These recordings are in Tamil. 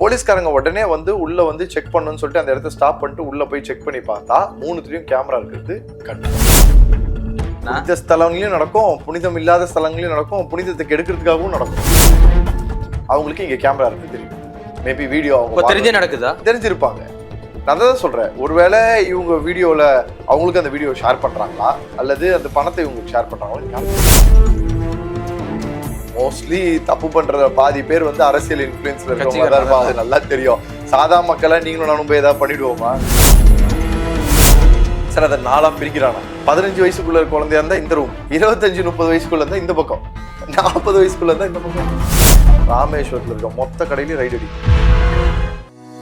போலீஸ்காரங்க உடனே வந்து உள்ள வந்து செக் பண்ணணும்னு சொல்லிட்டு அந்த இடத்த ஸ்டாப் பண்ணிட்டு உள்ள போய் செக் பண்ணி பார்த்தா மூணுத்துலயும் கேமரா இருக்கிறது கண்டு. புனித ஸ்தலங்களையும் நடக்கும் புனிதம் இல்லாத ஸ்தலங்களையும் நடக்கும் புனிதத்தை கெடுக்கிறதுக்காகவும் நடக்கும். அவங்களுக்கு இங்க கேமரா இருக்கு தெரியும். மேபி வீடியோ தெரிஞ்சே நடக்குதா? தெரிஞ்சிருப்பாங்க. நான் தான் சொல்றேன். ஒருவேளை இவங்க வீடியோல அவங்களுக்கு அந்த வீடியோ ஷேர் பண்றாங்களா? அல்லது அந்த பணத்தை இவங்களுக்கு ஷேர் பண்றாங்களா? மோஸ்ட்லி தப்பு பண்ற பாதி பேர் வந்து அரசியல் இன்ஃபுளுன்ஸ்ல இருக்கவங்க தான் இருப்பாங்க அது நல்லா தெரியும். சாதா மக்களை நீங்களும் நானும் போய் ஏதாவது பண்ணிடுவோமா? சார் அதை நாளா பிரிக்கிறானா? பதினஞ்சு வயசுக்குள்ள குழந்தையா இருந்தா இந்த ரூம் இருபத்தஞ்சு முப்பது வயசுக்குள்ள இருந்தா இந்த பக்கம் நாற்பது வயசுக்குள்ள இருந்தா இந்த பக்கம். ராமேஸ்வரத்துல இருக்க மொத்த கடையிலயும் ரைடு அடிக்கும்.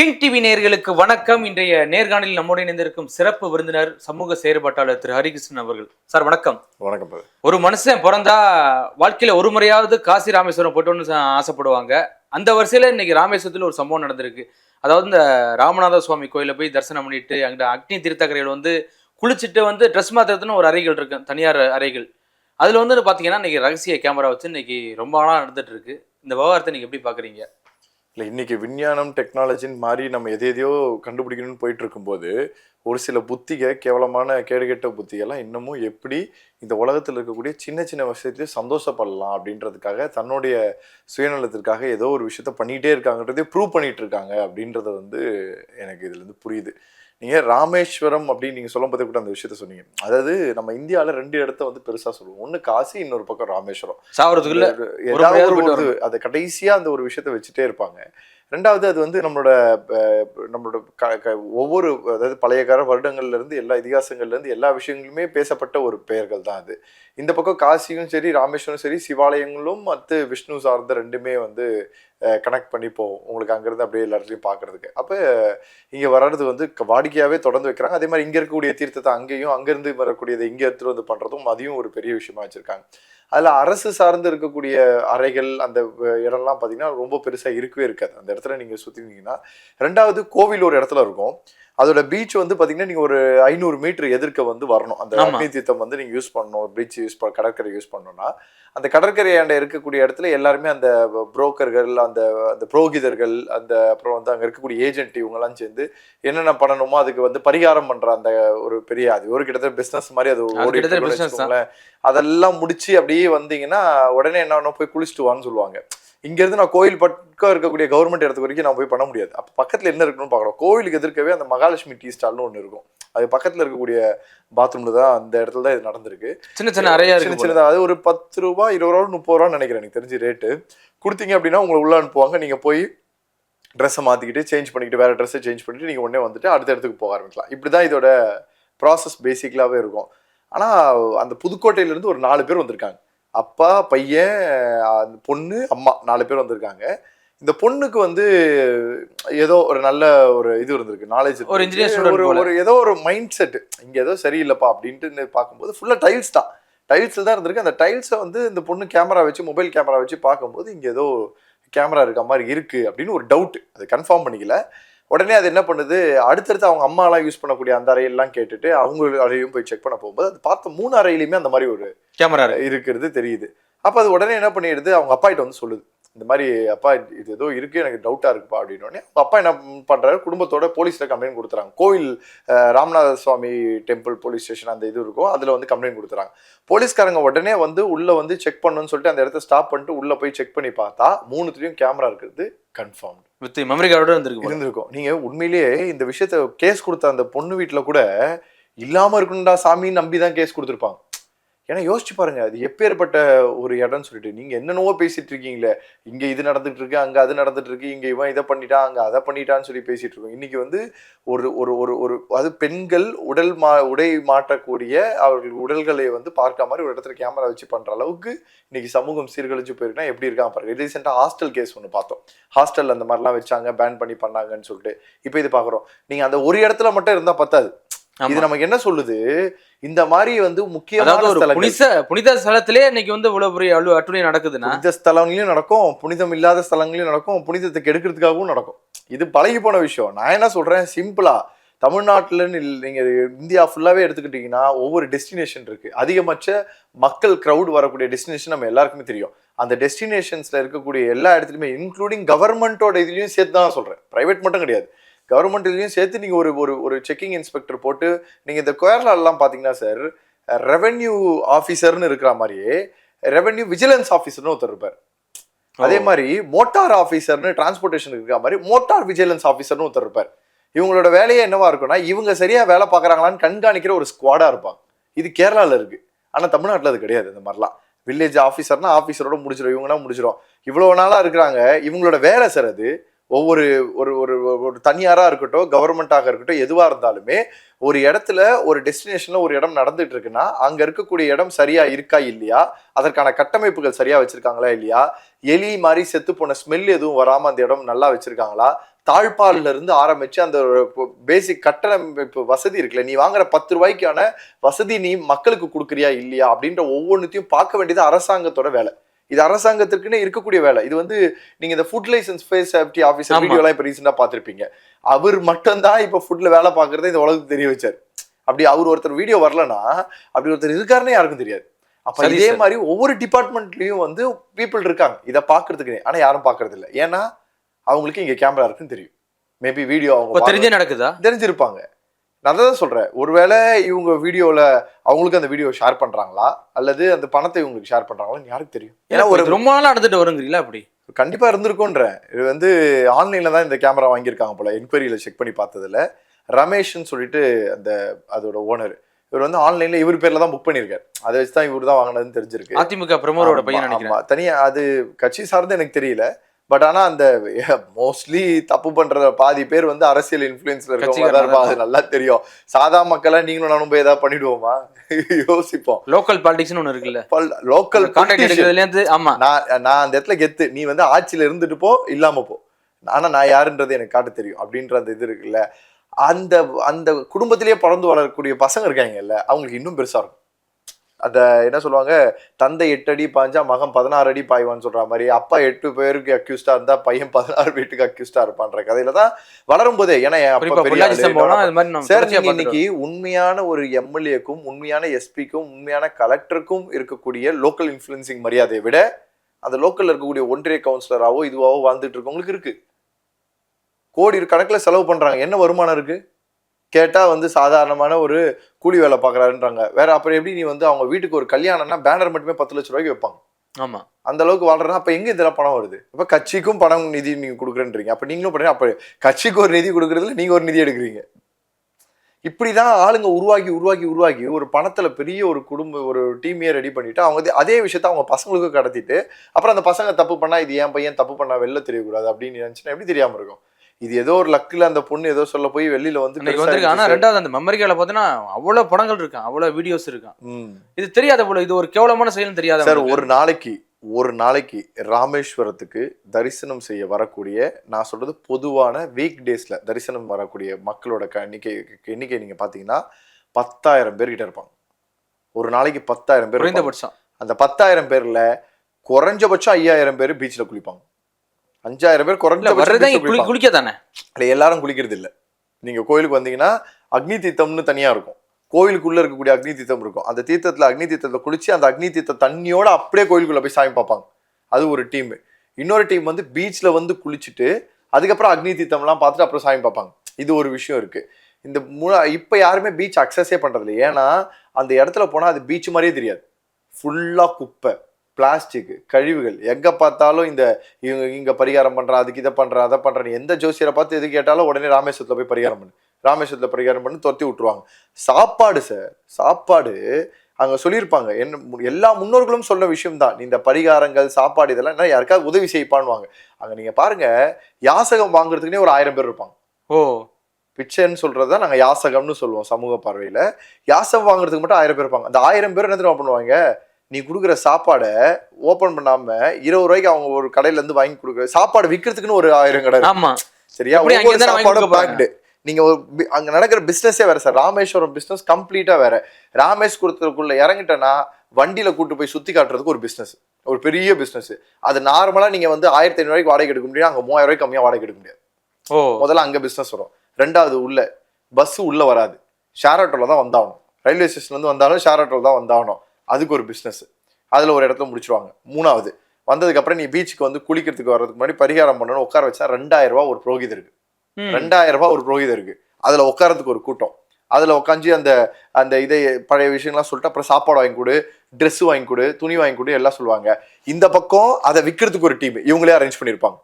கிங் டிவி நேயர்களுக்கு வணக்கம். இன்றைய நேர்காணலில் நம்மோடு இணைந்திருக்கும் சிறப்பு விருந்தினர் சமூக செயற்பாட்டாளர் திரு ஹரிகிருஷ்ணன் அவர்கள். சார் வணக்கம். வணக்கம். ஒரு மனுஷன் பிறந்தா வாழ்க்கையில ஒரு முறையாவது காசி ராமேஸ்வரம் போட்டோன்னு ஆசைப்படுவாங்க. அந்த வரிசையில இன்னைக்கு ராமேஸ்வரத்துல ஒரு சம்பவம் நடந்திருக்கு. அதாவது இந்த ராமநாத சுவாமி கோயில போய் தரிசனம் பண்ணிட்டு அங்க அக்னி தீர்த்தக்கரையில் வந்து குளிச்சுட்டு வந்து ட்ரெஸ் மாத்திரத்துன்னு ஒரு அறைகள் இருக்கு தனியார் அறைகள். அதுல வந்து பாத்தீங்கன்னா இன்னைக்கு ரகசிய கேமரா வச்சு இன்னைக்கு ரொம்ப நாளா நடந்துட்டு இருக்கு. இந்த விவகாரத்தை நீங்க எப்படி பாக்குறீங்க? இல்லை இன்றைக்கி விஞ்ஞானம் டெக்னாலஜின்னு மாதிரி நம்ம எதை எதையோ கண்டுபிடிக்கணும்னு போயிட்டு இருக்கும்போது ஒரு சில புத்திக கேவலமான கேடுகெட்ட புத்திகெல்லாம் இன்னமும் எப்படி இந்த உலகத்தில் இருக்கக்கூடிய சின்ன சின்ன விஷயத்தையும் சந்தோஷப்படலாம் அப்படின்றதுக்காக தன்னுடைய சுயநலத்திற்காக ஏதோ ஒரு விஷயத்த பண்ணிகிட்டே இருக்காங்கன்றதே ப்ரூவ் பண்ணிகிட்டு இருக்காங்க அப்படின்றத வந்து எனக்கு இதுலேருந்து புரியுது. நீங்கள் ராமேஸ்வரம் அப்படின்னு நீங்கள் சொல்லும் போதே கூட அந்த விஷயத்த சொன்னீங்க. அதாவது நம்ம இந்தியாவில் ரெண்டு இடத்த வந்து பெருசாக சொல்லுவோம். ஒன்று காசி இன்னொரு பக்கம் ராமேஸ்வரம். ஒரு ஏதாவது ஒரு அது கடைசியா அந்த ஒரு விஷயத்த வச்சுட்டே இருப்பாங்க. ரெண்டாவது அது வந்து நம்மளோட நம்மளோட க- ஒவ்வொரு அதாவது பழைய கால வருடங்கள்ல இருந்து எல்லா இதிகாசங்கள்ல இருந்து எல்லா விஷயங்களுமே பேசப்பட்ட ஒரு பெயர்கள் தான் அது. இந்த பக்கம் காசியும் சரி ராமேஸ்வரம் சரி சிவாலயங்களும் மற்ற விஷ்ணு சார்ந்த ரெண்டுமே வந்து கனெக்ட் பண்ணி போவோம் உங்களுக்கு அங்கேருந்து அப்படியே எல்லாத்தையும் பார்க்குறதுக்கு பார்க்கறதுக்கு அப்போ இங்கே வர்றது வந்து வாடிக்கையாகவே தொடர்ந்து வைக்கிறாங்க. அதே மாதிரி இங்கே இருக்கக்கூடிய தீர்த்தத்தை அங்கேயும் அங்கேருந்து வரக்கூடியதை இங்கே எடுத்துகிட்டு வந்து பண்ணுறதும் அதையும் ஒரு பெரிய விஷயமா வச்சுருக்காங்க. அதில் அரசு சார்ந்து இருக்கக்கூடிய அறைகள் அந்த இடம்லாம் பார்த்தீங்கன்னா ரொம்ப பெருசாக இருக்கவே இருக்காது. அந்த இடத்துல நீங்கள் சுற்றினீங்கன்னா ரெண்டாவது கோவில் ஒரு இடத்துல இருக்கும். அதோட பீச் வந்து பார்த்தீங்கன்னா நீங்கள் ஒரு ஐநூறு மீட்டர் எதிர்க்க வந்து வரணும் அந்த. அக்னி தீர்த்தம் வந்து நீங்கள் யூஸ் பண்ணணும் பீச் யூஸ் பண்ண கடற்கரை யூஸ் பண்ணணும்னா அந்த கடற்கரையாண்ட இருக்கக்கூடிய இடத்துல எல்லாருமே அந்த புரோக்கர்கள் அந்த அந்த புரோகிதர்கள் அந்த அப்புறம் வந்து அங்கே இருக்கக்கூடிய ஏஜென்ட் இவங்கெல்லாம் சேர்ந்து என்னென்ன பண்ணணுமோ அதுக்கு வந்து பரிகாரம் பண்ற அந்த ஒரு பெரிய அது ஒரு கிட்டத்தட்ட பிசினஸ் மாதிரி அது. வச்சுக்கோங்களேன். அதெல்லாம் முடிச்சு அப்படியே வந்தீங்கன்னா உடனே என்ன போய் குளிச்சுட்டு வான்னு சொல்லுவாங்க இங்க இருந்து நான் கோயில் பக்கம் இருக்கக்கூடிய கவர்மெண்ட் இடத்துக்கு வரைக்கும் நான் போய் பண்ண முடியாது. அப்ப பக்கத்துல என்ன இருக்குன்னு பார்க்கணும். கோயிலுக்கு எதிர்க்கவே அந்த மகாலட்சுமி டீ ஸ்டால்னு ஒன்று இருக்கும். அது பக்கத்துல இருக்கக்கூடிய பாத்ரூம்ல தான் அந்த இடத்துல தான் இது நடந்திருக்கு. சின்ன சின்ன அறையா சின்ன இருக்கு போல. சின்னதா. அது ஒரு பத்து ரூபா இருபது ரூபா முப்பது ரூபான்னு நினைக்கிறேன். எனக்கு தெரிஞ்சு ரேட்டு கொடுத்தீங்க அப்படின்னா உங்களை உள்ள அனுப்புவாங்க. நீங்க போய் ட்ரெஸ்ஸை மாற்றிக்கிட்டு சேஞ்ச் பண்ணிக்கிட்டு வேற ட்ரெஸ்ஸை சேஞ்ச் பண்ணிட்டு நீங்கள் உடனே வந்துட்டு அடுத்த இடத்துக்கு போக ஆரம்பிக்கலாம். இப்படி தான் இதோட ப்ராசஸ் பேசிக்கலாகவே இருக்கும். ஆனால் அந்த புதுக்கோட்டையிலேருந்து ஒரு நாலு பேர் வந்திருக்காங்க. அப்பா பையன் பொண்ணு அம்மா நாலு பேர் வந்திருக்காங்க. இந்த பொண்ணுக்கு வந்து ஏதோ ஒரு நல்ல ஒரு இது இருந்திருக்கு நாலேஜ் ஒரு student ஒரு ஏதோ ஒரு மைண்ட் செட் இங்க ஏதோ சரியில்லைப்பா அப்படின்ட்டு பார்க்கும்போது ஃபுல்லா டைல்ஸ் தான். டைல்ஸில் தான் இருந்திருக்கு. அந்த டைல்ஸை வந்து இந்த பொண்ணு கேமரா வச்சு மொபைல் கேமரா வச்சு பார்க்கும்போது இங்க ஏதோ கேமரா இருக்க மாதிரி இருக்கு அப்படின்னு ஒரு டவுட் அது கன்ஃபார்ம் பண்ணிக்கல. உடனே அது என்ன பண்ணுது? அடுத்தடுத்து அவங்க அம்மாலாம் யூஸ் பண்ணக்கூடிய அந்த அறையெல்லாம் கேட்டுட்டு அவங்க அறையும் போய் செக் பண்ண போகும்போது அது பார்த்த மூணு அறையிலுமே அந்த மாதிரி ஒரு கேமரா இருக்கு. இருக்கிறது தெரியுது. அப்போ அது உடனே என்ன பண்ணிடுது? அவங்க அப்பா கிட்ட வந்து சொல்லுது. இந்த மாதிரி அப்பா இது ஏதோ இருக்கு எனக்கு டவுட்டா இருக்குப்பா அப்படின்னு உடனே அவங்க அப்பா என்ன பண்றாரு? குடும்பத்தோட போலீஸ்ல கம்ப்ளைண்ட் கொடுத்துறாங்க. கோவில் Ramanatha Swami temple police station அந்த இது இருக்கும். அதுல வந்து கம்ப்ளைண்ட் கொடுத்துறாங்க. போலீஸ்காரங்க உடனே வந்து உள்ள வந்து செக் பண்ணணும்னு சொல்லிட்டு அந்த இடத்த ஸ்டாப் பண்ணிட்டு உள்ள போய் செக் பண்ணி பார்த்தா மூணுத்துலயும் கேமரா இருக்கிறது கன்ஃபார்ம் வித் மெமரி கார்டோட இருந்திருக்கு இருந்திருக்கும் நீங்க உண்மையிலேயே இந்த விஷயத்த கேஸ் கொடுத்த அந்த பொண்ணு வீட்டில் கூட இல்லாம இருக்கணும்டா சாமின்னு நம்பி தான் கேஸ் கொடுத்துருப்பாங்க. ஏன்னா யோசிச்சு பாருங்க அது எப்பேற்பட்ட ஒரு இடம்னு சொல்லிட்டு நீங்க என்னென்னவோ பேசிட்டு இருக்கீங்களே இங்க இது நடந்துட்டு இருக்கு அங்க அது நடந்துட்டு இருக்கு இங்க இவன் இதை பண்ணிட்டான் அங்க அதை பண்ணிட்டான்னு சொல்லி பேசிட்டு இருக்கோம். இன்னைக்கு வந்து ஒரு ஒரு ஒரு ஒரு அது பெண்கள் உடல் மா உடை மாற்றக்கூடிய அவர்கள் உடல்களை வந்து பார்க்க மாதிரி ஒரு இடத்துல கேமரா வச்சு பண்ற அளவுக்கு இன்னைக்கு சமூகம் சீர்கழிச்சு போயிருக்குன்னா எப்படி இருக்கான் பாருங்க. ரீசெண்டாக ஹாஸ்டல் கேஸ் ஒன்று பார்த்தோம். ஹாஸ்டல் அந்த மாதிரிலாம் வச்சாங்க பேன் பண்ணி பண்ணாங்கன்னு சொல்லிட்டு இப்போ இது பார்க்குறோம். நீங்க அந்த ஒரு இடத்துல மட்டும் இருந்தா பத்தாது. இது. நமக்கு என்ன சொல்லுது? இந்த மாதிரி வந்து முக்கியமான ஒரு புனித புனித ஸ்தலத்திலே இன்னைக்கு வந்து இவ்வளவு பெரிய அழு அட்டுணை நடக்குதுன்னா புனித ஸ்தலங்களையும் நடக்கும் புனிதம் இல்லாத ஸ்தலங்களையும் நடக்கும் புனிதத்தை கெடுக்கிறதுக்காகவும் நடக்கும். இது பழகி போன விஷயம். நான் என்ன சொல்றேன்? சிம்பிளா தமிழ்நாட்டிலன்னு நீங்க இந்தியா ஃபுல்லாவே எடுத்துக்கிட்டீங்கன்னா ஒவ்வொரு டெஸ்டினேஷன் இருக்கு. அதிகபட்ச மக்கள் க்ரௌட் வரக்கூடிய டெஸ்டினேஷன் நம்ம எல்லாருக்குமே தெரியும். அந்த டெஸ்டினேஷன்ஸ்ல இருக்கக்கூடிய எல்லா இடத்துலையுமே இன்க்ளூடிங் கவர்மெண்ட்டோட இதுலயும் சேர்த்து தான் சொல்றேன். பிரைவேட் மட்டும் கிடையாது. கவர்மெண்ட் இதுலயும் சேர்த்து நீங்க ஒரு ஒரு ஒரு செக்கிங் இன்ஸ்பெக்டர் போட்டு நீங்க இந்த கேரளாலாம் பாத்தீங்கன்னா சார் ரெவென்யூ ஆஃபீஸர்னு இருக்கிற மாதிரியே ரெவென்யூ விஜிலன்ஸ் ஆஃபீஸர்னு ஒருத்தர் இருப்பார். அதே மாதிரி மோட்டார் ஆஃபீஸர்னு டிரான்ஸ்போர்ட்டேஷன் இருக்கிற மாதிரி மோட்டார் விஜிலன்ஸ் ஆஃபீஸர்னு ஒருத்தர் இருப்பார். இவங்களோட வேலையே என்னவா இருக்கும்னா இவங்க சரியா வேலை பார்க்கறாங்களான்னு கண்காணிக்கிற ஒரு ஸ்குவாடா இருப்பாங்க. இது கேரளால இருக்கு. ஆனா தமிழ்நாட்டுல அது கிடையாது இந்த மாதிரிலாம். வில்லேஜ் ஆஃபீஸர்னா ஆஃபீஸரோட முடிச்சிடும் இவங்கன்னா முடிச்சிடும் இவ்வளவு நாளா இருக்கிறாங்க இவங்களோட வேலை சார் அது ஒவ்வொரு ஒரு ஒரு ஒரு தனியாராக இருக்கட்டும் கவர்மெண்ட்டாக இருக்கட்டும் எதுவாக இருந்தாலுமே ஒரு இடத்துல ஒரு டெஸ்டினேஷனில் ஒரு இடம் நடந்துட்டு இருக்குன்னா அங்கே இருக்கக்கூடிய இடம் சரியாக இருக்கா இல்லையா? அதற்கான கட்டமைப்புகள் சரியாக வச்சுருக்காங்களா இல்லையா? எலி மாதிரி செத்து போன ஸ்மெல் எதுவும் வராமல் அந்த இடம் நல்லா வச்சுருக்காங்களா? தாழ்பால்ல இருந்து ஆரம்பித்து அந்த பேசிக் கட்டமைப்பு வசதி இருக்குல்ல நீ வாங்குற பத்து ரூபாய்க்கான வசதி நீ மக்களுக்கு கொடுக்குறியா இல்லையா? அப்படின்ற ஒவ்வொன்றுத்தையும் பார்க்க வேண்டியது அரசாங்கத்தோட வேலை. இது அரசாங்கத்திற்குன்னு இருக்கக்கூடிய வேலை. இது வந்து நீங்க இந்த food licence face safety officer. வீடியோலாம் இப்போ ரீசெண்டாக பார்த்திருப்பீங்க. அவர் மட்டும்தான் இப்போ ஃபுட்ல வேலை பார்க்கறத இந்த உலகத்துக்கு தெரிய வச்சார். அப்படி அவர் ஒருத்தர் வீடியோ வரலனா அப்படி ஒருத்தர் இருக்காருன்னே யாருக்கும் தெரியாது. அப்ப இதே. மாதிரி ஒவ்வொரு டிபார்ட்மெண்ட்லயும் வந்து பீப்புள் இருக்காங்க. இதை பார்க்கறதுக்கு ஆனா யாரும் பார்க்கறது இல்ல ஏன்னா அவங்களுக்கு இங்க கேமரா இருக்குன்னு தெரியும். மேபி வீடியோ அவங்க தெரிஞ்சே நடக்குதா? தெரிஞ்சிருப்பாங்க. நான் தான் சொல்றேன். ஒருவேளை இவங்க வீடியோல அவங்களுக்கு அந்த வீடியோ ஷேர் பண்றாங்களா? அல்லது அந்த பணத்தை இவங்களுக்கு ஷேர் பண்றாங்களான்னு யாருக்கு தெரியும்? ஏன்னா ஒரு ரொம்ப நாளா நடந்துட்டு வருங்கிறீங்களா அப்படி? கண்டிப்பா இருந்திருக்கும்ன்றேன் இது வந்து ஆன்லைன்ல தான் இந்த கேமரா வாங்கியிருக்காங்க போல. என்கொயரியில செக் பண்ணி பார்த்ததுல. ரமேஷ்னு சொல்லிட்டு அந்த அதோட ஓனர் இவர் வந்து ஆன்லைன்ல இவர் பேர்ல தான் புக் பண்ணியிருக்காரு. அதை வச்சு தான் இவர் தான் வாங்கினதுன்னு தெரிஞ்சிருக்கு. அதிமுக பிரமுகரோட பையன் நினைக்கிறேன். தனியா அது கட்சி சார்ந்து எனக்கு தெரியல. பட் ஆனா அந்த மோஸ்ட்லி தப்பு பண்ற பாதி பேர் வந்து அரசியல் இன்ஃபுளுன்ஸ்ல இருக்கவங்க தான் இருப்பாங்க. அது நல்லா தெரியும். சாதா மக்களா நீங்களும் நானும் போய் ஏதாவது பண்ணிடுவோமா? யோசிப்போம். லோக்கல் பாலிடிக்ஸ்னு ஒண்ணு இருக்குல்ல. லோக்கல் கான்டாக்ட் ஆமா. நான் நான் அந்த இடத்துல கெத்து. நீ வந்து ஆட்சியில இருந்துட்டு போ இல்லாம போ. ஆனா நான் யாருன்றது எனக்கு காட்ட தெரியும். அப்படின்ற அந்த இது இருக்குல்ல. அந்த அந்த குடும்பத்திலேயே பிறந்து வளரக்கூடிய பசங்க இருக்காங்கல்ல அவங்களுக்கு இன்னும் பெருசா இருக்கும். அந்த என்ன சொல்லுவாங்க தந்தை எட்டு அடி பாஞ்சா மகன் பதினாறு அடி பாய்வான்னு சொல்ற மாதிரி அப்பா எட்டு பேருக்கு அக்யூஸ்டா இருந்தா பையன் பதினாறு வீட்டுக்கு அக்யூஸ்டா இருப்பான்ற கதையில தான் வளரும் போதே. ஏன்னா சார் தொடர்ச்சியா நீங்க பார்த்துட்டு இன்னைக்கு உண்மையான ஒரு எம்எல்ஏக்கும் உண்மையான எஸ்பிக்கும் உண்மையான கலெக்டருக்கும் இருக்கக்கூடிய லோக்கல் இன்ஃப்ளூயன்சிங் மரியாதையை விட அந்த லோக்கல்ல இருக்கக்கூடிய ஒன்றிய கவுன்சிலராவோ இதுவாவோ வாழ்ந்துட்டு இருக்கவங்களுக்கு இருக்கு. கோடி கணக்குல செலவு பண்றாங்க. என்ன வருமானம் இருக்கு? கேட்டா வந்து சாதாரணமான ஒரு கூலி வேலை பாக்குறாருன்றாங்க. வேற அப்புறம் எப்படி நீ வந்து அவங்க வீட்டுக்கு ஒரு கல்யாணம்னா பேனர் மட்டுமே பத்து லட்ச ரூபாய்க்கு வைப்பாங்க. ஆமா. அந்த அளவுக்கு வாழ்றனா அப்ப எங்க இதெல்லாம் பணம் வருது? அப்ப கட்சிக்கும் பணம் நிதி நீங்க கொடுக்குறேன்றீங்க. அப்ப நீங்களும் பண்ணுங்க அப்ப கட்சிக்கு ஒரு நிதி கொடுக்கறதுல நீங்க ஒரு நிதி எடுக்கிறீங்க. இப்படிதான் ஆளுங்க உருவாக்கி உருவாக்கி உருவாக்கி ஒரு பணத்துல பெரிய ஒரு குடும்ப ஒரு டீமையே ரெடி பண்ணிட்டு அவங்க அதே விஷயத்த அவங்க பசங்களுக்கும் கடத்திட்டு அப்புறம் அந்த பசங்க தப்பு பண்ணா இது என் பையன் தப்பு பண்ணா வெளில தெரியக்கூடாது அப்படின்னு நினைச்சுன்னா எப்படி தெரியாம இருக்கும்? இது ஏதோ ஒரு லக்குல அந்த பொண்ணு ஏதோ சொல்ல போய் வெளியில வந்து வந்திருக்கு ஆனா. ரெண்டாவது அந்த மெமரிக்கால பாத்தீங்கன்னா அவ்வளவு படங்கள் இருக்கான் அவ்வளவு வீடியோஸ் இருக்கான். இது தெரியாத போல இது ஒரு கேவலமான செயல் தெரியாத சார் ஒரு நாளைக்கு ஒரு நாளைக்கு ராமேஸ்வரத்துக்கு தரிசனம் செய்ய வரக்கூடிய நான் சொல்றது பொதுவான வீக் டேஸ்ல தரிசனம் வரக்கூடிய மக்களோட எண்ணிக்கை எண்ணிக்கை நீங்க பாத்தீங்கன்னா பத்தாயிரம் பேர் கிட்ட இருப்பாங்க ஒரு நாளைக்கு பத்தாயிரம் பேர். குறைந்தபட்சம் அந்த பத்தாயிரம் பேர்ல குறைஞ்சபட்சம் ஐயாயிரம் பேர் பீச்ல குளிப்பாங்க அஞ்சாயிரம் பேர் குறைஞ்சபட்சம் வர்றதே. குளிக்க தானே இல்ல எல்லாரும் குளிக்கிறது இல்ல. நீங்க கோயிலுக்கு வந்தீங்கன்னா அக்னி தீர்த்தம்னு தனியா இருக்கும். கோயிலுக்குள்ள இருக்கக்கூடிய அக்னி தீர்த்தம் இருக்கும். அந்த தீர்த்தத்துல அக்னி தீர்த்தத்தை குளிச்சு அந்த அக்னி தீர்த்த தண்ணியோட அப்படியே கோயிலுக்குள்ள போய் சாமி பார்ப்பாங்க. அது ஒரு டீம் இன்னொரு டீம் வந்து பீச்ல வந்து குளிச்சுட்டு அதுக்கப்புறம் அக்னி தீர்த்தம்லாம் பார்த்துட்டு அப்புறம் சாமி பார்ப்பாங்க. இது ஒரு விஷயம் இருக்கு. இந்த முழு இப்ப யாருமே பீச் அக்சஸே பண்றது இல்லை ஏன்னா அந்த இடத்துல போனா அது பீச் மாதிரியே தெரியாது. ஃபுல்லா குப்பை. பிளாஸ்டிக் கழிவுகள். எங்க பார்த்தாலும் இந்த இவங்க இங்க பரிகாரம் பண்றான் அதுக்கு இதை பண்றான் அதை பண்றான் எந்த ஜோசியரை பார்த்து எது கேட்டாலும் உடனே ராமேஸ்வரத்துல போய் பரிகாரம் பண்ணு. ராமேஸ்வரத்துல பரிகாரம் பண்ணி துரத்தி விட்டுருவாங்க. சாப்பாடு சார் சாப்பாடு அங்க சொல்லியிருப்பாங்க. என்ன எல்லா முன்னோர்களும் சொன்ன விஷயம் தான் இந்த பரிகாரங்கள் சாப்பாடு இதெல்லாம் என்ன யாருக்காவது உதவி செய்ப்பான்வாங்க அங்க நீங்க பாருங்க யாசகம் வாங்குறதுக்குனே ஒரு ஆயிரம் பேர் இருப்பாங்க. ஓ. பிச்சைன்னு சொல்றது தான் நாங்க யாசகம்னு சொல்லுவோம் சமூக பார்வையில. யாசகம் வாங்குறதுக்கு மட்டும் ஆயிரம் பேர் இருப்பாங்க. அந்த ஆயிரம் பேர் என்ன தெரியுமா பண்ணுவாங்க? நீ கொடுக்குற சாப்பாடை ஓபன் பண்ணாம இருபது ரூபாய்க்கு அவங்க ஒரு கடையில இருந்து வாங்கி கொடுக்குற சாப்பாடு விற்கிறதுக்குன்னு ஒரு ஆயிரம் கடை. ஆமா. சரியா? ஒவ்வொரு சாப்பாடும் பேக்டு நீங்க ஒரு அங்க நடக்கிற பிசினஸே வேற சார் ராமேஸ்வரம் பிசினஸ் கம்ப்ளீட்டா வேற. ராமேஸ்வரத்துக்குள்ள இறங்கிட்டேன்னா வண்டியில கூட்டு போய் சுத்தி காட்டுறதுக்கு ஒரு பிசினஸ் ஒரு பெரிய பிசினஸ் அது நார்மலா நீங்க வந்து ஆயிரத்தி ஐநூறு ரூபாய்க்கு வாடகை எடுக்க முடியும். அங்க மூவாயிரம் ரூபாய்க்கு கம்மியா வாடகை எடுக்க முடியாது. ஓ. முதல்ல அங்க பிசினஸ் வரும். ரெண்டாவது உள்ள. பஸ் உள்ள வராது. ஷேர் ஆட்டோல தான் வந்தாகணும். ரயில்வே ஸ்டேஷன்ல இருந்து வந்தாலும் ஷேர் ஆட்டோல தான் வந்தாகணும். அதுக்கு ஒரு பிசினஸ் அதுல ஒரு இடத்துல முடிச்சிருவாங்க. மூணாவது வந்ததுக்கு அப்புறம் நீ பீச்சுக்கு வந்து குளிக்கிறதுக்கு வர்றதுக்கு முன்னாடி பரிகாரம் பண்ணணும் உட்கார வச்சா ரெண்டாயிரம் ரூபாய் ஒரு புரோகிதர் இருக்கு. ரெண்டாயிரம் ரூபாய் ஒரு புரோகிதம் இருக்கு. அதுல உட்காரத்துக்கு ஒரு கூட்டம். அதுல உட்காந்து அந்த அந்த இதை பழைய விஷயங்கள்லாம் சொல்லிட்டு அப்புறம் சாப்பாடு வாங்கி கொடு Dress வாங்கி கொடு துணி வாங்கி கொடு எல்லாம் சொல்லுவாங்க. இந்த பக்கம் அதை விற்கிறதுக்கு ஒரு டீம் இவங்களே அரேஞ்ச் பண்ணியிருப்பாங்க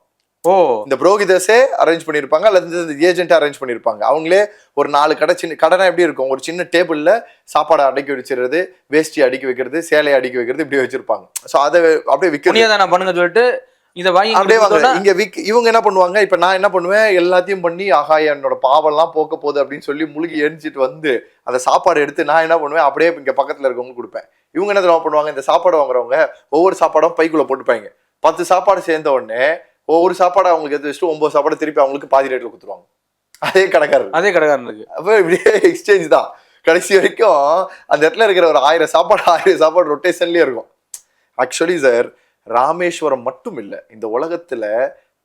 ஓ. இந்த புரோகிதர்ஸே அரேஞ்ச் பண்ணியிருப்பாங்க அல்லது இந்த ஏஜென்ட் அரேஞ்ச் பண்ணியிருப்பாங்க. அவங்களே ஒரு நாலு கடை சின்ன கடைனா எப்படி இருக்கும்? ஒரு சின்ன டேபிள்ல சாப்பாடை அடுக்கி வச்சிருறது வேஷ்டி அடுக்கி வைக்கிறது சேலையை அடுக்கி வைக்கிறது இப்படி வச்சிருப்பாங்க. ஸோ அதை அப்படியே புண்ணியதானம் பண்ணுங்க சொல்லிட்டு இதை வாங்கி அப்படியே வாங்க. இங்க விக் இவங்க என்ன பண்ணுவாங்க? இப்ப நான் என்ன பண்ணுவேன்? எல்லாத்தையும் பண்ணி ஆகா என்னோட பாவம்லாம் போக்க போகுது அப்படின்னு சொல்லி முழுகி எரிஞ்சிட்டு வந்து அந்த சாப்பாடு எடுத்து நான் என்ன பண்ணுவேன்? அப்படியே இங்க பக்கத்துல இருக்கவங்க கொடுப்பேன். இவங்க என்ன பண்ணுவாங்க? இந்த சாப்பாடு வாங்குறவங்க ஒவ்வொரு சாப்பாடும் பைக்குள்ள போட்டுப்பாங்க. பத்து சாப்பாடு சேர்ந்த உடனே ஒவ்வொரு சாப்பாடு அவங்களுக்கு எடுத்து வச்சுட்டு ஒன்பது சாப்பாடு திருப்பி அவங்களுக்கு பாதி ரேட்ல கொடுத்துருவாங்க. அதே கடைக்காரர் அதே கடைக்காரனுக்கு அப்போ இப்படியே எக்ஸ்சேஞ்ச் தான். கடைசி வரைக்கும் அந்த இடத்துல இருக்கிற ஒரு ஆயிரம் சாப்பாடு ஆயிரம் சாப்பாடு ரொட்டேஷன்லயே இருக்கும். ஆக்சுவலி சார் ராமேஸ்வரம் மட்டும் இல்லை இந்த உலகத்துல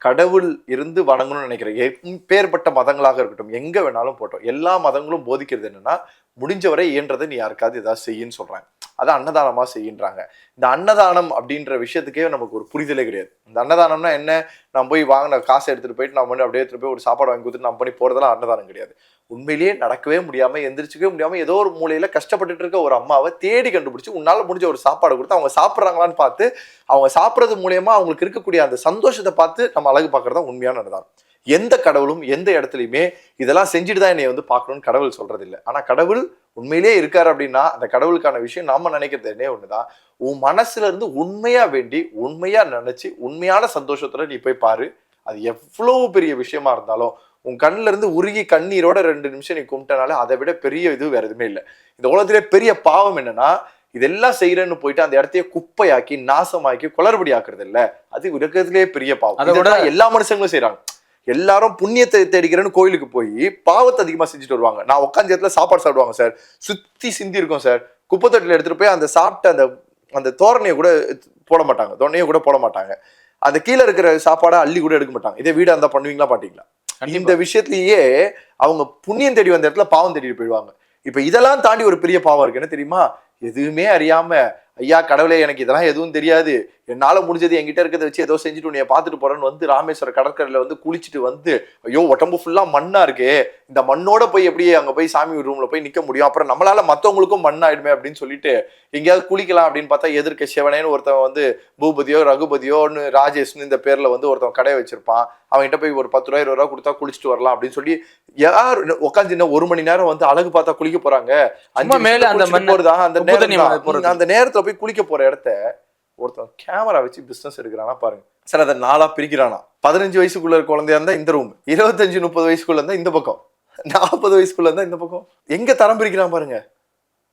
கடவுள் இருந்து வணங்கணும்னு நினைக்கிறேன். எப்பேற்பட்ட மதங்களாக இருக்கட்டும் எங்க வேணாலும் போட்டோம் எல்லா மதங்களும் போதிக்கிறது என்னன்னா முடிஞ்சவரை இயன்றதை நீ யாருக்காவது ஏதாவது செய்யின்னு சொல்றாங்க. அதை அன்னதானமாக செய்கின்றாங்க. இந்த அன்னதானம் அப்படின்ற விஷயத்துக்கே நமக்கு ஒரு புரிதலே கிடையாது. இந்த அன்னதானம்னா என்ன? நான் போய் வாங்கின காசை எடுத்துட்டு போயிட்டு நம்ம அப்படியே எடுத்துகிட்டு போய் ஒரு சாப்பாடு வாங்கி கொடுத்துட்டு நம்ம பண்ணி போகிறதெல்லாம் அன்னதானம் கிடையாது. உண்மையிலேயே நடக்கவே முடியாமல் எந்திரிச்சிக்கவே முடியாமல் ஏதோ ஒரு மூலையில் கஷ்டப்பட்டுட்டு இருக்க ஒரு அம்மாவை தேடி கண்டுபிடிச்சி உன்னால் முடிஞ்ச ஒரு சாப்பாடு கொடுத்து அவங்க சாப்பிட்றாங்களான்னு பார்த்து அவங்க சாப்பிட்றது மூலயமா அவங்களுக்கு இருக்கக்கூடிய அந்த சந்தோஷத்தை பார்த்து நம்ம அழகு பார்க்குறது தான் உண்மையான அன்னதானம். எந்த கடவுளும் எந்த இடத்துலையுமே இதெல்லாம் செஞ்சுட்டு தான் என்னை வந்து பார்க்கணும்னு கடவுள் சொல்றது இல்லை ஆனா கடவுள் உண்மையிலேயே இருக்காரு அப்படின்னா அந்த கடவுளுக்கான விஷயம் நாம நினைக்கிறது என்ன ஒண்ணுதான். உன் மனசுல இருந்து உண்மையா வேண்டி உண்மையா நினைச்சு உண்மையான சந்தோஷத்துல நீ போய் பாரு. அது எவ்வளவு பெரிய விஷயமா இருந்தாலும் உன் கண்ணுல இருந்து உருகி கண்ணீரோட ரெண்டு நிமிஷம் நீ கும்பிட்டனால அதை விட பெரிய இது வேற எதுவுமே இல்லை. இந்த உலகத்திலே பெரிய பாவம் என்னன்னா இதெல்லாம் செய்யறேன்னு போயிட்டு அந்த இடத்தையே குப்பையாக்கி நாசமாக்கி குளறுபடி ஆக்குறது இல்ல அது உலகத்திலேயே பெரிய பாவம். அதை விட- எல்லா மனுஷங்களும் செய்றாங்க. எல்லாரும் புண்ணியத்தை தேடிக்கிறேன்னு கோயிலுக்கு போய் பாவத்தை அதிகமா செஞ்சுட்டு வருவாங்க. நான் உட்காந்த இடத்துல சாப்பாடு சாப்பிடுவாங்க சார். சுத்தி சிந்தி இருக்கும் சார். குப்பைத்தட்டில் எடுத்துட்டு போய் அந்த சாப்பிட்ட அந்த அந்த தோரணையை கூட போட மாட்டாங்க. தோரணையை கூட போட மாட்டாங்க. அந்த கீழே இருக்கிற சாப்பாடை அள்ளி கூட எடுக்க மாட்டாங்க. இதே வீடா இருந்தா பண்ணுவீங்களா பாட்டீங்களா இந்த விஷயத்திலேயே அவங்க புண்ணியம் தேடி வந்த இடத்துல பாவம் தேடிட்டு போயிடுவாங்க. இப்ப இதெல்லாம் தாண்டி ஒரு பெரிய பாவம் இருக்கு. என்ன தெரியுமா? எதுவுமே அறியாம ஐயா கடவுளே எனக்கு இதெல்லாம் எதுவும் தெரியாது. என்னால முடிஞ்சது என்கிட்ட இருக்கிறத வச்சு ஏதோ செஞ்சுட்டு உன்னைய பார்த்துட்டு போறேன்னு வந்து ராமேஸ்வர கடற்கரையில வந்து குளிச்சுட்டு வந்து ஐயோ உடம்பு ஃபுல்லா மண்ணா இருக்கே. இந்த மண்ணோட போய் எப்படி அங்க போய் சாமி ரூம்ல போய் நிக்க முடியும். அப்புறம் நம்மளால மத்தவங்களுக்கும் மண் ஆயிடுமே அப்படின்னு சொல்லிட்டு எங்கேயாவது குளிக்கலாம் அப்படின்னு பார்த்தா எதிர்க்க சிவனேன்னு ஒருத்தன் வந்து பூபதியோ ரகுபதியோன்னு ராஜேஷ்னு இந்த பேர்ல வந்து ஒருத்தன் கடை வச்சிருப்பான். அவன்கிட்ட போய் ஒரு பத்து ரூபாய் இருபது ரூபா கொடுத்தா குளிச்சுட்டு வரலாம் அப்படின்னு சொல்லி யார் உட்காந்து இன்னும் ஒரு மணி நேரம் வந்து அழகு பார்த்தா குளிக்க போறாங்க? மேல அந்த அந்த மேல தான். போறது. அந்த நேரத்துல போய் குளிக்க போற இடத்த ஒருத்தன் கேமரா வச்சு பிசினஸ் எடுக்கிறானா பாருங்க. சார் அதை நாளா பிரிக்கிறானா? பதினஞ்சு வயசுக்குள்ள குழந்தையா இருந்தா இந்த ரூம் இருபத்தஞ்சு முப்பது வயசுக்குள்ள இருந்தா இந்த பக்கம் நாற்பது வயசுக்குள்ள இருந்தா இந்த பக்கம். எங்க தரம் பிரிக்கிறான் பாருங்க.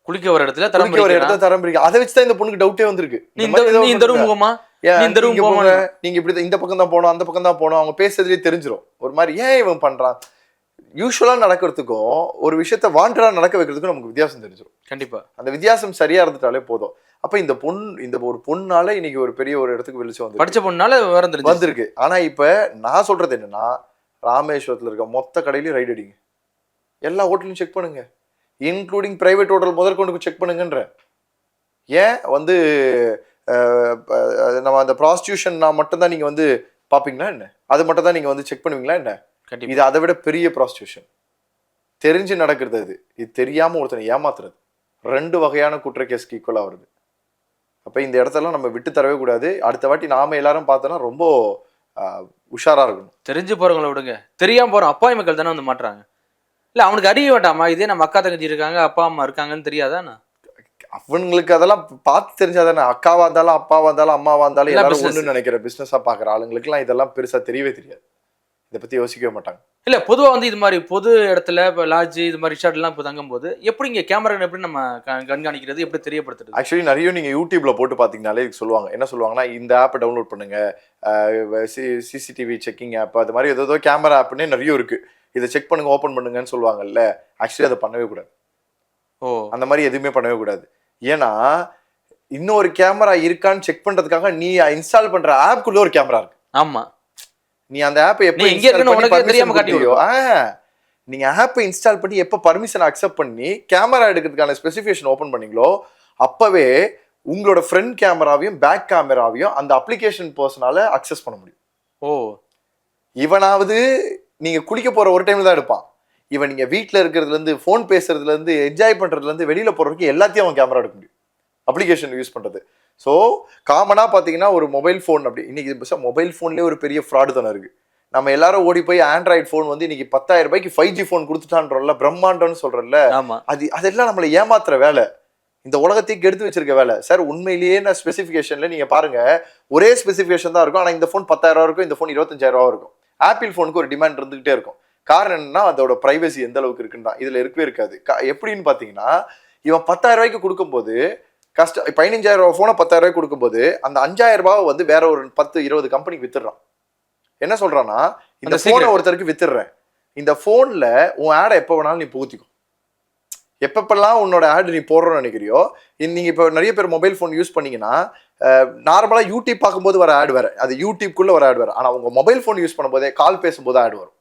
குளிக்க ஒரு இடத்துல தரம் ஒரு பிரிக்கிறான். இடத்த தரம் பிரிக்க அதை வச்சுதான் இந்த பொண்ணுக்கு டவுட்டே வந்திருக்கு. இந்த ரூம்? போமா இந்த போமா? போங்க, நீங்க இப்படி தான் இந்த பக்கம் தான் போகணும் அந்த பக்கம் தான் போகணும் அவங்க பேசுறதுலயே தெரிஞ்சிரும். ஒரு மாதிரி ஏன் இவன் பண்றான்? யூஸ்வலா நடக்கிறதுக்கும் ஒரு விஷயத்த வாண்டடா நடக்க வைக்கிறதுக்கும் நமக்கு வித்தியாசம் தெரிஞ்சிரும். கண்டிப்பா. அந்த வித்தியாசம் சரியா இருந்துட்டாலே போதும். அப்ப இந்த பொண் இந்த ஒரு பொண்ணால இன்னைக்கு ஒரு பெரிய ஒரு இடத்துக்கு வெளிச்சம் வந்து படிச்ச பொண்ணால விவரம் வந்திருக்கு. ஆனா இப்ப நான் சொல்றது என்னன்னா ராமேஸ்வரத்துல இருக்க மொத்த கடையிலயும் ரைடு அடிங்க. எல்லா ஹோட்டலையும் செக் பண்ணுங்க. இன்க்ளூடிங் பிரைவேட் ஹோட்டல் முதற்கொண்டு செக் பண்ணுங்கன்ற. ஏன் வந்து நம்ம அந்த ப்ராஸ்டியூஷன் மட்டும்தான் நீங்க வந்து பாப்பீங்களா என்ன? அது மட்டும் தான் நீங்க வந்து செக் பண்ணுவீங்களா என்ன? இது அதை விட பெரிய ப்ராஸ்டியூஷன் தெரிஞ்சு நடக்கிறது அது. இது தெரியாம ஒருத்தனை ஏமாத்துறது. ரெண்டு வகையான குற்ற கேஸ்க்கு ஈக்குவலா வருது. அப்ப இந்த இடத்தெல்லாம் நம்ம விட்டு தரவே கூடாது. அடுத்த வாட்டி நாம எல்லாரும் பார்த்தோன்னா ரொம்ப ஆஹ், உஷாரா இருக்கணும். தெரிஞ்சு போறவங்கள விடுங்க. தெரியாம போற அப்பாவி மக்கள் தானே வந்து மாட்டுறாங்க. இல்ல அவனுக்கு அறிய வேண்டாமா? இதே நம்ம அக்கா தங்கச்சி இருக்காங்க அப்பா அம்மா இருக்காங்கன்னு தெரியாதாண்ணா அவங்களுக்கு அதெல்லாம் பார்த்து தெரிஞ்சாதானே அக்காவா இருந்தாலும் அப்பாவா இருந்தாலும் அம்மாவா இருந்தாலும் எல்லாரும். ஒண்ணு நினைக்கிற பிசினஸா பாக்குற ஆளுங்களுக்குலாம் இதெல்லாம் பெருசா தெரியவே தெரியாது. இதை பத்தி யோசிக்கவே மாட்டாங்க. இல்ல பொதுவா வந்து இது மாதிரி பொது இடத்துல இப்போ லாட்ஜ் இது மாதிரி ரிசார்ட் எல்லாம் இப்போ தங்கும்போது எப்படி இங்க கேமரா எப்படி நம்ம கண்காணிக்கிறது எப்படி தெரியப்படுத்துறது? ஆக்சுவலி நிறைய நீங்க யூடியூப்ல போட்டு பாத்தீங்கனாலே இதுக்கு சொல்லுவாங்க. என்ன சொல்லுவாங்கன்னா இந்த ஆப்பை டவுன்லோட் பண்ணுங்க. சிசிடிவி செக்கிங் ஆப் அது மாதிரி ஏதோ கேமரா ஆப்னே நிறைய இருக்கு. இதை செக் பண்ணுங்க ஓபன் பண்ணுங்கன்னு சொல்லுவாங்கல்ல ஆக்சுவலி அதை பண்ணவே கூடாது. ஓ. அந்த மாதிரி எதுவுமே பண்ணவே கூடாது. ஏன்னா இன்னொரு கேமரா இருக்கான்னு செக் பண்றதுக்காக நீ இன்ஸ்டால் பண்ற ஆப்குள்ள ஒரு கேமரா இருக்கு. ஆமா. நீ அந்த ஆப்பை எப்போ நீ எங்க இருக்குன்னு உனக்கே தெரியாம காட்டி நீங்க ஆப்பை இன்ஸ்டால் பண்ணி எப்போ பர்மிஷன் அக்செப்ட் பண்ணி கேமரா எடுக்கிறதுக்கான ஸ்பெசிஃபிகேஷன் ஓபன் பண்ணீங்களோ அப்பவே உங்களோட ஃப்ரண்ட் கேமராவையும் பேக் கேமராவையும் அந்த அப்ளிகேஷன் பர்சனால அக்சஸ் பண்ண முடியும். ஓ. இவனாவது நீங்க குளிக்க போற ஒரு டைம்ல தான் எடுப்பான். இவன் நீங்க வீட்ல இருக்கிறதுல இருந்து ஃபோன் பேசுறதுல இருந்து என்ஜாய் பண்றதுல இருந்து வெளியில வரைக்கும் எல்லாத்தையும் அவன் கேமரா எடுக்க முடியும். அப்ளிகேஷன் யூஸ் பண்றது. ஸோ காமனா பாத்தீங்கன்னா ஒரு மொபைல் ஃபோன் அப்படி. இன்னைக்கு மொபைல் ஃபோன்லேயே ஒரு பெரிய ஃப்ராடு தானே இருக்கு. நம்ம எல்லாரும் ஓடி போய் ஆண்ட்ராய்டு ஃபோன் வந்து இன்னைக்கு பத்தாயிரம் ரூபாய்க்கு ஃபைவ் ஜி ஃபோன் கொடுத்துட்டான்றோம்ல பிரம்மாண்டம்னு சொல்றேன்ல ஆமா. அது அதெல்லாம் நம்மளை ஏமாத்துற வேலை. இந்த உலகத்தையும் கெடுத்து வச்சிருக்க வேலை. சார் உண்மையிலேயே நான் ஸ்பெசிஃபிகேஷன்ல நீங்க பாருங்க ஒரே ஸ்பெசிஃபிகேஷன் தான் இருக்கும். ஆனா இந்த ஃபோன் பத்தாயிரம் ரூபா இருக்கும் இந்த ஃபோன் இருபத்தஞ்சாயிரம் ரூபா இருக்கும். ஆப்பிள் ஃபோனுக்கு ஒரு டிமாண்ட் இருந்துகிட்டே இருக்கும். காரணம் என்னன்னா அதோட பிரைவசி எந்த அளவுக்கு இருக்குன்னு தான். இதுல இருக்கவே இருக்காது. எப்படின்னு பாத்தீங்கன்னா இவன் பத்தாயிரம் ரூபாய்க்கு கொடுக்கும்போது கஷ்ட பதினஞ்சாயிரம் ரூபா ஃபோனை பத்தாயிரம் கொடுக்கும்போது அந்த அஞ்சாயிரம் ரூபாவை வந்து வேற ஒரு பத்து இருபது கம்பெனிக்கு வித்துடுறான். என்ன சொல்றான்னா இந்த அந்த போனை secret. ஒருத்தருக்கு வித்துடுறேன். இந்த போன்ல உன் ஆடை எப்போ வேணாலும் நீ புகுத்திக்கோ. எப்பப்பெல்லாம் உன்னோட ஆட் நீ போடுறோம்னு நினைக்கிறியோ இன் நீங்க இப்போ நிறைய பேர் மொபைல் ஃபோன் யூஸ் பண்ணீங்கன்னா நார்மலா யூடியூப் பார்க்கும்போது வர ஆட் வேற. அது யூடியூப்குள்ள வர ஆட் வேற. ஆனா உங்க மொபைல் ஃபோன் யூஸ் பண்ணும்போதே கால் பேசும்போது ஆட் வரும்.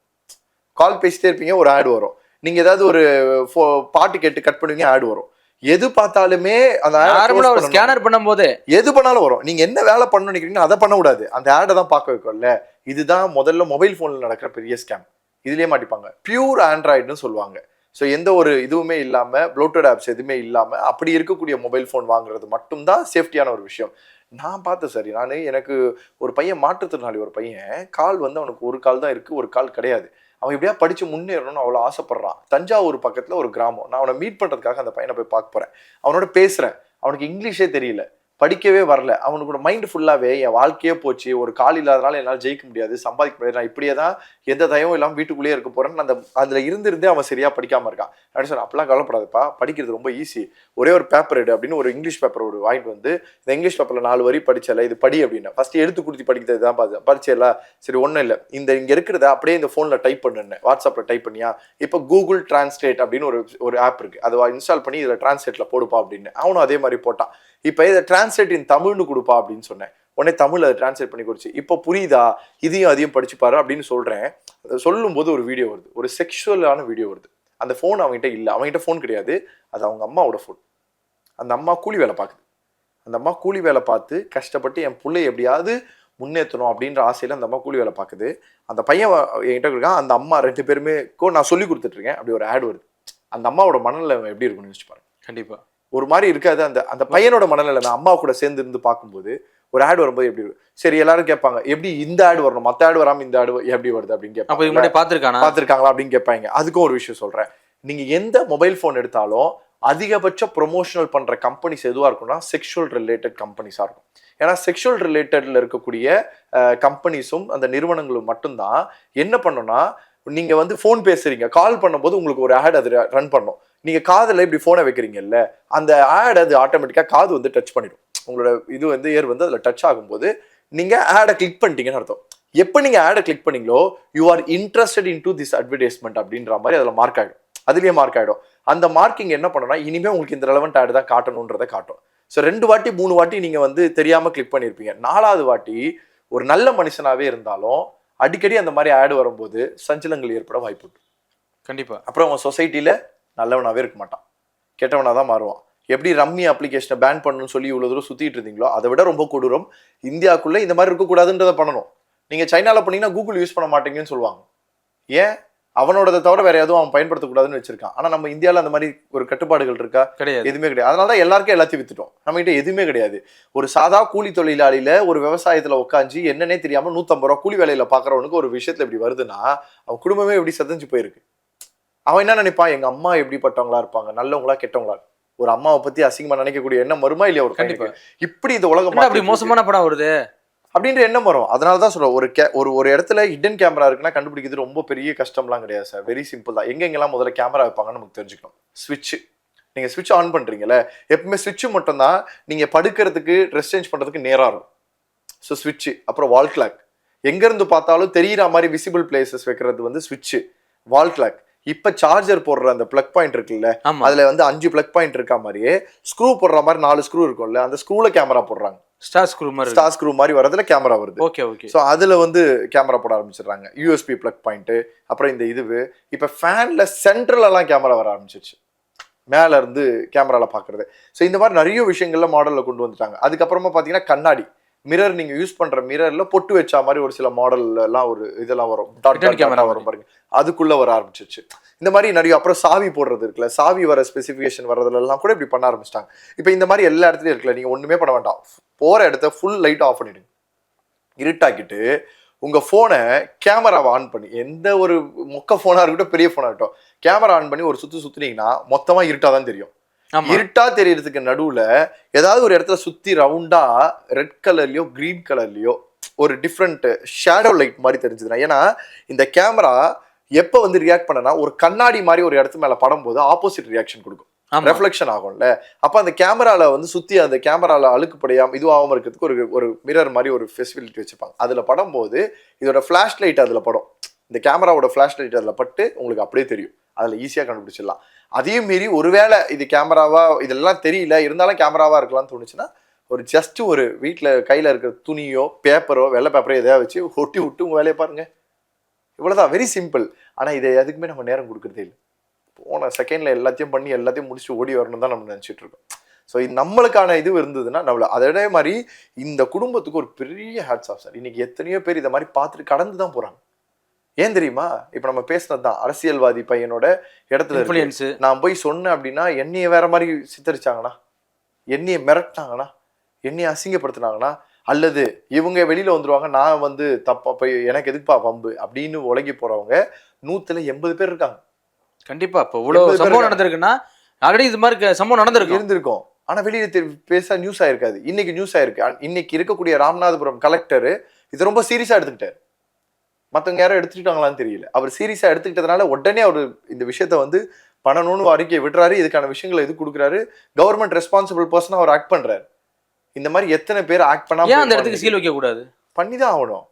கால் பேசிட்டே இருப்பீங்க ஒரு ஆட் வரும். நீங்க ஏதாவது ஒரு pho- பாட்டு கேட்டு கட் பண்ணுவீங்க ஆட் வரும். எது பார்த்தாலுமே அந்த நார்மலா ஒரு. ஸ்கேனர் பண்ணும்போது. எது பண்ணாலும் வரும். நீங்க என்ன வேலை பண்ணணும்னு நினைக்கிறீங்களோ அதை பண்ண கூடாது அந்த ஆடை தான் பார்க்க வைக்கும்ல இதுதான் முதல்ல மொபைல் ஃபோன்ல நடக்கிற பெரிய ஸ்கேம் இதுலயே மாட்டிப்பாங்க. பியூர் ஆண்ட்ராய்டுன்னு சொல்லுவாங்க. ஸோ எந்த ஒரு இதுவுமே இல்லாம ப்ளூடூத் ஆப்ஸ் எதுவுமே இல்லாம அப்படி இருக்கக்கூடிய மொபைல் ஃபோன் வாங்குறது மட்டும்தான் சேஃப்டியான ஒரு விஷயம். நான் பார்த்தேன் சரி. நான் எனக்கு ஒரு பையன் மாற்றுத்திறனாளி ஒரு பையன். கால் வந்து அவனுக்கு ஒரு கால் தான் இருக்கு ஒரு கால் கிடையாது. அவன் எப்படியா படிச்சு முன்னேறணும்னு அவ்வளோ ஆசைப்படுறான். தஞ்சாவூர் பக்கத்துல ஒரு கிராமம். நான் அவனை மீட் பண்றதுக்காக அந்த பையனை போய் பார்க்க போறேன். அவனோட பேசுறேன். அவனுக்கு இங்கிலீஷே தெரியல. படிக்கவே வரல. அவனுக்கு மைண்ட் ஃபுல்லாவே என் வாழ்க்கையே போச்சு. ஒரு கால் இல்லாதனால என்னால் ஜெயிக்க முடியாது. சம்பாதிக்க முடியாது. நான் இப்படியே தான் எந்த தயவும் இல்லாமல் வீட்டுக்குள்ளேயே இருக்க போறேன்னு அந்த அதுல இருந்திருந்தே அவன் சரியா படிக்காம இருக்கான். அப்படின்னு சொன்னேன் அப்பெல்லாம் கவலைப்படாதப்பா. படிக்கிறது ரொம்ப ஈஸி ஒரே ஒரு பேப்பர் எடு அப்படின்னு ஒரு இங்கிலீஷ் பேப்பர் ஒரு வாங்கிட்டு வந்து இந்த இங்கிலீஷ் பேப்பர்ல நாலு வரி படிச்சல இது படி அப்படின்னு. ஃபர்ஸ்ட் எடுத்து கொடுத்து படிக்கிறது தான் பார்த்து படிச்சல சரி ஒன்றும் இல்லை. இந்த இங்க இருக்கிறத அப்படியே இந்த ஃபோனில் டைப் பண்ணுன்னு. வாட்ஸ்அப்ல டைப் பண்ணியா? இப்போ கூகுள் டிரான்ஸ்லேட் அப்படின்னு ஒரு ஒரு ஆப் இருக்கு. அதை இன்ஸ்டால் பண்ணி இதில் டிரான்ஸ்லேட்ல போடுப்பா அப்படின்னு. அவனும் அதே மாதிரி போட்டான். இப்போ இதை டிரான்ஸ்லேட் இன் தமிழ்னு கொடுப்பா அப்படின்னு சொன்னேன். உடனே தமிழ் அதை டிரான்ஸ்லேட் பண்ணி கொடுச்சு இப்போ புரியுதா? இதையும் அதையும் படிச்சு பாரு அப்படின்னு சொல்றேன். அதை சொல்லும்போது ஒரு வீடியோ வருது. ஒரு செக்ஷுவலான வீடியோ வருது. அந்த ஃபோன் அவன்கிட்ட இல்லை. அவன்கிட்ட ஃபோன் கிடையாது. அது அவங்க அம்மாவோட ஃபோன் அந்த அம்மா கூலி வேலை பார்க்குது. அந்த அம்மா கூலி வேலை பார்த்து கஷ்டப்பட்டு என் பிள்ளை எப்படியாவது முன்னேற்றணும் அப்படின்ற ஆசையில அந்த அம்மா கூலி வேலை பார்க்குது. அந்த பையன் என்கிட்ட இருக்கான் அந்த அம்மா ரெண்டு பேருமே கோ நான் சொல்லி கொடுத்துட்டு இருக்கேன். அப்படி ஒரு ஆட் வருது. அந்த அம்மாவோட மனநிலை எப்படி இருக்கும்னு யோசிச்சு பாருங்க. கண்டிப்பா. ஒரு மாதிரி இருக்காது அந்த அந்த பையனோட மனநிலை. நான் அம்மா கூட சேர்ந்து இருந்து பார்க்கும்போது ஒரு ஆட் வரும்போது எப்படி சரி எல்லாரும் கேட்பாங்க எப்படி இந்த ஆட் வரணும்? மத்த ஆட் வராம இந்த ஆட் எப்படி வருது அப்படின்னு கேட்பாங்க. பாத்துருக்கானா பார்த்துருக்காங்களா அப்படின்னு கேட்பாங்க. அதுக்கும் ஒரு விஷயம் சொல்றேன். நீங்க எந்த மொபைல் ஃபோன் எடுத்தாலும் அதிகபட்ச ப்ரொமோஷனல் பண்ற கம்பெனிஸ் எதுவா இருக்கும்னா செக்ஷுவல் ரிலேட்டட் கம்பெனிஸா இருக்கும். ஏன்னா செக்ஷுவல் ரிலேட்டட்ல இருக்கக்கூடிய கம்பெனிஸும் அந்த நிறுவனங்களும் மட்டும்தான் என்ன பண்ணும்னா நீங்க வந்து ஃபோன் பேசுறீங்க. கால் பண்ணும்போது உங்களுக்கு ஒரு ஆட் அது ரன் பண்ணும். நீங்க காதில் இப்படி போனை வைக்கிறீங்கல்ல அந்த ஆட் அது ஆட்டோமேட்டிக்கா காது வந்து டச் பண்ணிடும். உங்களோட இது வந்து ஏர் வந்து அதுல டச் ஆகும்போது நீங்க ஆடை கிளிக் பண்ணிட்டீங்கன்னு அர்த்தம். எப்போ நீங்க ஆடை கிளிக் பண்ணீங்களோ you are interested in to this advertisement அப்படின்ற மாதிரி அதில் மார்க் ஆகிடும் அதுலயே மார்க் ஆகிடும் அந்த மார்க்கிங் என்ன பண்ணுன்னா இனிமே உங்களுக்கு இந்த ரெலவெண்ட் ஆடு தான் காட்டணுன்றதை காட்டும். ஸோ ரெண்டு வாட்டி மூணு வாட்டி நீங்க வந்து தெரியாம கிளிக் பண்ணியிருப்பீங்க நாலாவது வாட்டி ஒரு நல்ல மனுஷனாவே இருந்தாலும் அடிக்கடி அந்த மாதிரி ஆடு வரும்போது சஞ்சலங்கள் ஏற்பட வாய்ப்பு உண்டு. கண்டிப்பா. அப்புறம் அவன் சொசைட்டில நல்லவனாவே இருக்க மாட்டான். கெட்டவனா தான் மாறுவான். எப்படி ரம்மி அப்ளிகேஷனை பேன் பண்ணணும்னு சொல்லி இவ்வளவு தூரம் சுத்திட்டு இருந்தீங்களோ அதை விட ரொம்ப கொடூரம். இந்தியாக்குள்ள இந்த மாதிரி இருக்கக்கூடாதுன்றதை பண்ணணும். நீங்க சைனால பண்ணீங்கன்னா கூகுள் யூஸ் பண்ண மாட்டீங்கன்னு சொல்லுவாங்க. ஏன்? அவனோடதை தவிர வேற எதுவும் அவன் பயன்படுத்தக்கூடாதுன்னு வச்சிருக்கான். ஆனா நம்ம இந்தியால அந்த மாதிரி ஒரு கட்டுப்பாடுகள் இருக்கா? கிடையாது. எதுவுமே கிடையாது. அதனால தான் எல்லாருக்கும் எல்லாத்தையும் வித்துட்டோம். நம்ம கிட்ட எதுவுமே கிடையாது. ஒரு சாதா கூலி தொழிலாளியில ஒரு விவசாயத்துல உட்காந்து என்னன்னே தெரியாம நூத்தம்பது ரூபா கூலி வேலையில பாக்குறவனுக்கு ஒரு விஷயத்துல இப்படி வருதுன்னா அவன் குடும்பமே எப்படி சதஞ்சு போயிருக்கு. அவன் என்ன நினைப்பான்? எங்க அம்மா எப்படிப்பட்டவங்களா இருப்பாங்க? நல்லவங்களா கெட்டவங்களா? ஒரு அம்மாவை பத்தி அசிங்கமா நினைக்கக்கூடிய எண்ணம் வருமா இல்லையா ஒரு கண்டிப்பா. இப்படி இந்த உலகம் அப்படி. மோசமான படம் வருது? அப்படின்ற எண்ணம் வரும். அதனால தான் சொல்றேன் ஒரு கே ஒரு ஒரு இடத்துல ஹிடன் கேமரா இருக்குன்னா கண்டுபிடிக்கிறது ரொம்ப பெரிய கஷ்டம்லாம் கிடையாது சார். வெரி சிம்பிள் தான். எங்கெங்கெல்லாம் முதல்ல கேமரா வைப்பாங்கன்னு நமக்கு தெரிஞ்சுக்கணும். ஸ்விட்ச் நீங்க ஸ்விட்ச் ஆன் பண்றீங்கல்ல எப்பவுமே ஸ்விட்ச் மட்டும் தான் நீங்க படுக்கிறதுக்கு ட்ரெஸ் சேஞ்ச் பண்றதுக்கு நேரா இருக்கும். ஸோ ஸ்விட்ச் அப்புறம் வால் கிளாக் எங்க இருந்து பார்த்தாலும் தெரியிற மாதிரி விசிபிள் பிளேசஸ் வைக்கிறது வந்து ஸ்விட்ச் வால் கிளாக் இப்ப சார்ஜர் போடுற அந்த பிளக் பாயிண்ட் இருக்குல்ல அதுல வந்து அஞ்சு பிளக் பாயிண்ட் இருக்க மாதிரியே ஸ்க்ரூ போடுற மாதிரி நாலு ஸ்க்ரூ இருக்கும்ல அந்த ஸ்க்ரூல கேமரா போடுறாங்க. ஸ்டார் ஸ்க்ரூ மாதிரி ஸ்டார் ஸ்க்ரூ மாதிரி வரதுல கேமரா வருது. ஓகே ஓகே ஸோ அதில் வந்து கேமரா போட ஆரம்பிச்சிடுறாங்க. யூஎஸ்பி ப்ளக் பாயிண்ட்டு அப்புறம் இந்த இதுவு. இப்போ ஃபேனில் சென்ட்ரலெல்லாம் கேமரா வர ஆரம்பிச்சிருச்சு. மேலே இருந்து கேமராவில் பார்க்குறது ஸோ இந்த மாதிரி நிறைய விஷயங்கள்ல மாடலில் கொண்டு வந்துட்டாங்க. அதுக்கப்புறமா பார்த்தீங்கன்னா கண்ணாடி. மிரர் நீங்கள் யூஸ் பண்ணுற மிரரில் பொட்டு வச்ச மாதிரி ஒரு சில மாடல்லாம் ஒரு இதெல்லாம் வரும். கேமரா வரும் பாருங்க. அதுக்குள்ளே வர ஆரம்பிச்சிருச்சு. இந்த மாதிரி நிறைய அப்புறம் சாவி போடுறது இருக்குல்ல சாவி வர ஸ்பெசிஃபிகேஷன் வரதுலலாம் கூட இப்படி பண்ண ஆரம்பிச்சிட்டாங்க. இப்போ இந்த மாதிரி எல்லா இடத்துலையும் இருக்குல்ல நீங்கள் ஒன்றுமே பண்ண வேண்டாம். போகிற இடத்த ஃபுல் லைட் ஆஃப் பண்ணிடுங்க. இருட்டாக்கிட்டு உங்க போனை கேமராவை ஆன் பண்ணி எந்த ஒரு மொக்க போனா இருக்கட்டும் பெரிய போனா இருக்கட்டும் கேமரா ஆன் பண்ணி ஒரு சுத்து சுத்துனீங்கன்னா மொத்தமா இருட்டா தான் தெரியும். இருட்டா தெரியறதுக்கு நடுவுல ஏதாவது ஒரு இடத்துல சுத்தி ரவுண்டா ரெட் கலர்லயோ கிரீன் கலர்லயோ ஒரு டிஃப்ரெண்ட் ஷேடோ லைட் மாதிரி தெரிஞ்சதுன்னா ஏன்னா இந்த கேமரா எப்போ வந்து ரியாக்ட் பண்ணனா ஒரு கண்ணாடி மாதிரி ஒரு இடத்து மேல படும் போது ஆப்போசிட் ரியாக்ஷன் கொடுக்கும் ரெஃப்ளெக்ஷன் ஆகும்ல. அப்ப அந்த கேமரால வந்து சுத்தி அந்த கேமரால அழுக்கு படையாம இதுவாகாம இருக்கிறதுக்கு ஒரு ஒரு மிரர் மாதிரி ஒரு ஃபெசிலிட்டி வச்சிருப்பாங்க அதுல படம் போது இதோட ஃபிளாஷ் லைட் அதுல படும். இந்த கேமராவோட ஃபிளாஷ் லைட் அதுல பட்டு உங்களுக்கு அப்படியே தெரியும். அதுல ஈஸியா கண்டுபிடிச்சிடலாம். அதையும் மீறி ஒருவேளை இது கேமராவா இதெல்லாம் தெரியல இருந்தாலும் கேமராவா இருக்கலாம்னு தோணுச்சுன்னா ஒரு ஜஸ்ட் ஒரு வீட்டில் கையில் இருக்கிற துணியோ பேப்பரோ வெள்ளை பேப்பரோ எதையா வச்சு ஒட்டி விட்டு உங்கள் வேலையை பாருங்க. இவ்வளோதான் வெரி சிம்பிள் ஆனால் இதை எதுக்குமே நம்ம நேரம் கொடுக்குறதே இல்லை. போன செகண்டில் எல்லாத்தையும் பண்ணி எல்லாத்தையும் முடிச்சு ஓடி வரணும் தான் நம்ம நினச்சிட்ருக்கோம் இருக்கோம். ஸோ நம்மளுக்கான இது இருந்ததுன்னா நம்மள அதே மாதிரி இந்த குடும்பத்துக்கு ஒரு பெரிய ஹேட்ஸ் ஆஃப் சார் இன்னைக்கு எத்தனையோ பேர் இதை மாதிரி பார்த்துட்டு கடந்து தான் போகிறாங்க ஏன் தெரியுமா? இப்போ நம்ம பேசினது தான் அரசியல்வாதி பையனோட இடத்துல. இன்ஃபுளுயன்ஸ் நான் போய் சொன்னேன் அப்படின்னா என்னைய வேற மாதிரி சித்தரிச்சாங்கன்னா என்னைய மிரட்டினாங்கன்னா என்னைய அசிங்கப்படுத்தினாங்கன்னா அல்லது இவங்க வெளியில வந்துருவாங்க நான் வந்து தப்பா போய் எனக்கு எதுக்குப்பா வம்பு? அப்படின்னு உலகி போறவங்க நூத்துல எண்பது பேர் இருக்காங்க. கண்டிப்பா. இப்போ இவ்வளவு சம்பவம். நடந்திருக்குன்னா ஆல்ரெடி இது மாதிரி சம்பவம் நடந்திருக்கும். இருந்திருக்கும். ஆனா வெளியில தெரி- பேச நியூஸ் ஆயிருக்காது. இன்னைக்கு நியூஸ் ஆயிருக்கு. இன்னைக்கு இருக்கக்கூடிய ராமநாதபுரம் கலெக்டர் இது ரொம்ப சீரியஸா எடுத்துக்கிட்டாரு. மத்தவங்க யாரும் எடுத்துக்கிட்டாங்களான்னு தெரியல. அவர் சீரியஸா எடுத்துக்கிட்டதுனால உடனே அவர் இந்த விஷயத்த வந்து பண்ணணும்னு அறிக்கை விடுறாரு. இதுக்கான விஷயங்களை இது கொடுக்குறாரு. கவர்மெண்ட் ரெஸ்பான்சிபிள் பர்சனா அவர் ஆக்ட் பண்றாரு. இந்த மாதிரி எத்தனை பேர் ஆக்ட் பண்ணா ஏன் அந்த இடத்துக்கு சீல் வைக்க கூடாது பண்ணிதான் ஆகணும்.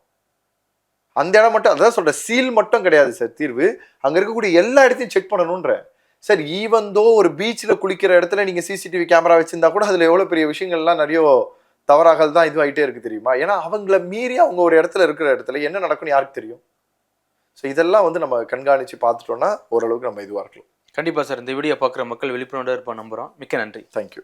அந்த இடம் மட்டும் அதான் சொல்றேன் சீல் மட்டும் கிடையாது சார் தீர்வு. அங்க இருக்கக்கூடிய எல்லா இடத்தையும் செக் பண்ணணும்ன்ற சார் ஈவன் தோ ஒரு பீச்சில் குளிக்கிற இடத்துல நீங்க சிசிடிவி கேமரா வச்சிருந்தா கூட அதுல எவ்வளவு பெரிய விஷயங்கள்லாம் நிறைய தவறாகல் தான் இதுவாயிட்டே இருக்கு தெரியுமா? ஏன்னா அவங்கள மீறி அவங்க ஒரு இடத்துல இருக்கிற இடத்துல என்ன நடக்கும்னு யாருக்கு தெரியும்? ஸோ இதெல்லாம் வந்து நம்ம கண்காணிச்சு பார்த்துட்டோம்னா ஓரளவுக்கு நம்ம இதுவா இருக்கலாம். கண்டிப்பா சார். இந்த வீடியோ பார்க்குற மக்கள் விழிப்புணர்வு இருப்போம் நம்புறோம். மிக்க நன்றி. தேங்க்யூ